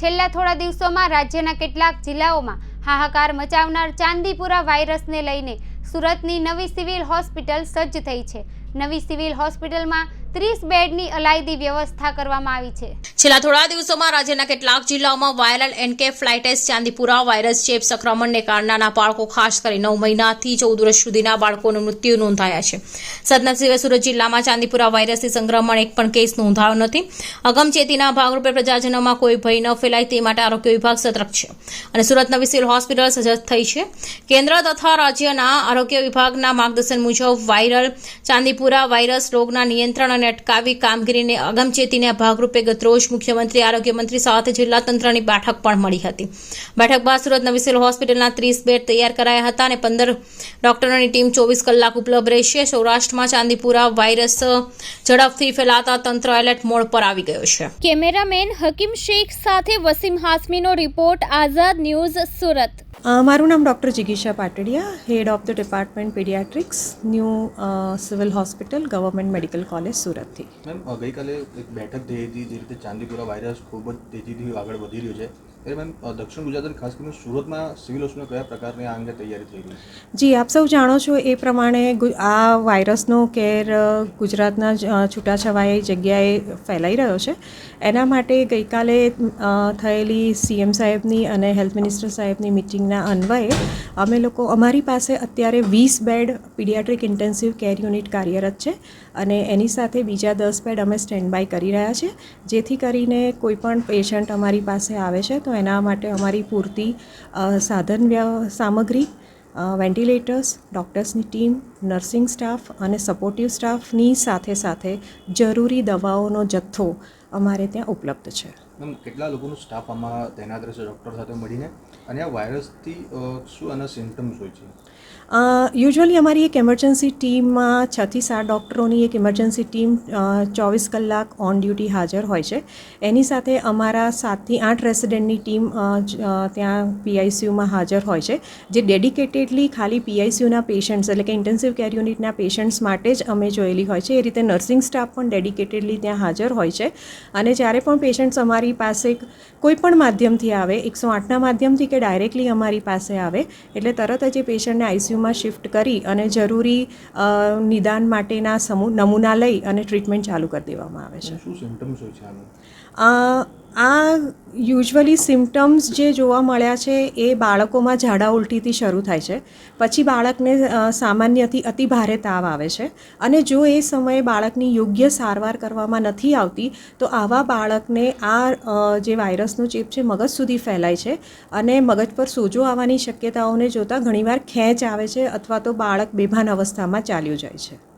છેલ્લા થોડા દિવસોમાં રાજ્યના કેટલાક જિલ્લાઓમાં હાહાકાર મચાવનાર ચાંદીપુરા વાયરસને લઈને સુરતની નવી સિવિલ હોસ્પિટલ સજ્જ થઈ છે. નવી સિવિલ હોસ્પિટલમાં ત્રીસ બેડની અલાયદી વ્યવસ્થા કરવામાં આવી છે. છેલ્લા થોડા દિવસોમાં રાજ્યના કેટલાક જિલ્લાઓમાં વાયરલ એન્કેફ્લાઇટિસ ચાંદીપુરા વાયરસ ચેપ સંક્રમણને કારણે બાળકો ખાસ કરી નવ મહિનાથી ચૌદ વર્ષ સુધીના બાળકોનું મૃત્યુ નોંધાયા છે. સદનસીબે સુરત જિલ્લામાં ચાંદીપુરા વાયરસથી સંક્રમણ એક પણ કેસ નોંધાયો નથી. અગમચેતીના ભાગરૂપે પ્રજાજનોમાં કોઈ ભય ન ફેલાય તે માટે આરોગ્ય વિભાગ સતર્ક છે. અને સુરત નવી સિવિલ હોસ્પિટલ સજ્જ થઈ છે. કેન્દ્ર તથા રાજ્યના આરોગ્ય વિભાગના માર્ગદર્શન મુજબ વાયરલ ચાંદીપુરા વાયરસ રોગના નિયંત્રણ અને અટકાવી કામગીરીને અગમચેતીના ભાગરૂપે ગતરોજ મુખ્યમંત્રી, આરોગ્ય મંત્રી સાથે જિલ્લા તંત્રની બેઠક પણ મળી હતી. બેઠક બાદ સુરત નવી હોસ્પિટલના ત્રીસ બેડ તૈયાર કરાયા હતા અને પંદર ડોક્ટરોની ટીમ ચોવીસ કલાક ઉપલબ્ધ રહેશે. સૌરાષ્ટ્રમાં ચાંદીપુરા વાયરસ ઝડપથી ફેલાતા તંત્ર એલર્ટ મોડ પર આવી ગયો છે. કેમેરામેન હકીમ શેખ સાથે વસીમ હાસમીનો રિપોર્ટ, આઝાદ ન્યૂઝ સુરત. મારું નામ doctor જિગીશા Patadiya head of the department paediatrics new civil hospital government medical college સુરતથી. મેમ ગઈકાલે એક બેઠક થઈ હતી જે રીતે ચાંદીપુરા વાયરસ ખૂબ જ તેજીથી આગળ વધી રહ્યો છે. ત્યારે મેમ દક્ષિણ ગુજરાત અને ખાસ કરીને સુરતમાં સિવિલ હોસ્પિટલ કયા પ્રકારની આ અંગે તૈયારી થઈ રહી છે? જી આપ સૌ જાણો છો એ પ્રમાણે આ વાયરસનો કેર ગુજરાતના છૂટાછવાયી જગ્યાએ ફેલાઈ રહ્યો છે. એના માટે ગઈકાલે થયેલી સીએમ સાહેબની અને હેલ્થ મિનિસ્ટર સાહેબની મિટિંગના અન્વયે અમે લોકો, અમારી પાસે અત્યારે વીસ bed paediatric intensive care unit કાર્યરત છે અને એની સાથે બીજા દસ બેડ અમે સ્ટેન્ડ બાય કરી રહ્યા છે. જેથી કરીને કોઈપણ પેશન્ટ અમારી પાસે આવે છે, તો એના માટે અમારી પૂરતી સાધન સામગ્રી વેન્ટિલેટર્સ, ડૉક્ટર્સની ટીમ, નર્સિંગ સ્ટાફ અને સપોર્ટિવ સ્ટાફની સાથે સાથે જરૂરી દવાઓનો જથ્થો અમારે ત્યાં ઉપલબ્ધ છે. કેટલા લોકોનું સ્ટાફ આમાં તૈનાત રહેશે? ડૉક્ટર સાથે મળીને? અને આ વાયરસથી શું આના સિમ્ટમ્સ હોય છે? યુઝ્યુઅલી અમારી એક ઇમરજન્સી ટીમમાં છથી સાત ડૉક્ટરોની એક ઇમરજન્સી ટીમ ચોવીસ કલાક ઓન ડ્યુટી હાજર હોય છે. એની સાથે અમારા સાતથી આઠ રેસિડેન્ટની ટીમ ત્યાં પીઆઈસીયુમાં હાજર હોય છે, જે ડેડિકેટેડલી ખાલી પીઆઈસીયુના પેશન્ટ્સ એટલે કે ઇન્ટેન્સિવ કેર યુનિટના પેશન્ટ્સ માટે જ અમે જોયેલી હોય છે. એ રીતે નર્સિંગ સ્ટાફ પણ ડેડિકેટેડલી ત્યાં હાજર હોય છે. અને જ્યારે પણ પેશન્ટ્સ અમારી પાસે કોઈ પણ માધ્યમથી આવે, એકસો આઠના માધ્યમથી કે ડાયરેક્ટલી અમારી પાસે આવે. એટલે તરત જ એ પેશન્ટને આઈસીયુમાં શિફ્ટ કરી અને જરૂરી નિદાન માટેના સમૂહ નમૂના લઈ અને ટ્રીટમેન્ટ ચાલુ કરી દેવામાં આવે છે. શું સિમ્ટમ્સ હોય છે આ યુઝ્યુઅલી સિમ્ટમ્સ જે જોવા મળ્યા છે એ બાળકોમાં ઝાડા ઉલટીથી શરૂ થાય છે. પછી બાળકને સામાન્યથી અતિ ભારે તાવ આવે છે. અને જો એ સમયે બાળકની યોગ્ય સારવાર કરવામાં નથી આવતી, તો આવા બાળકને આ જે વાયરસનો ચેપ છે મગજ સુધી ફેલાય છે. અને મગજ પર સોજો આવવાની શક્યતાઓને જોતાં ઘણીવાર ખેંચ આવે છે અથવા તો બાળક બેભાન અવસ્થામાં ચાલ્યું જાય છે.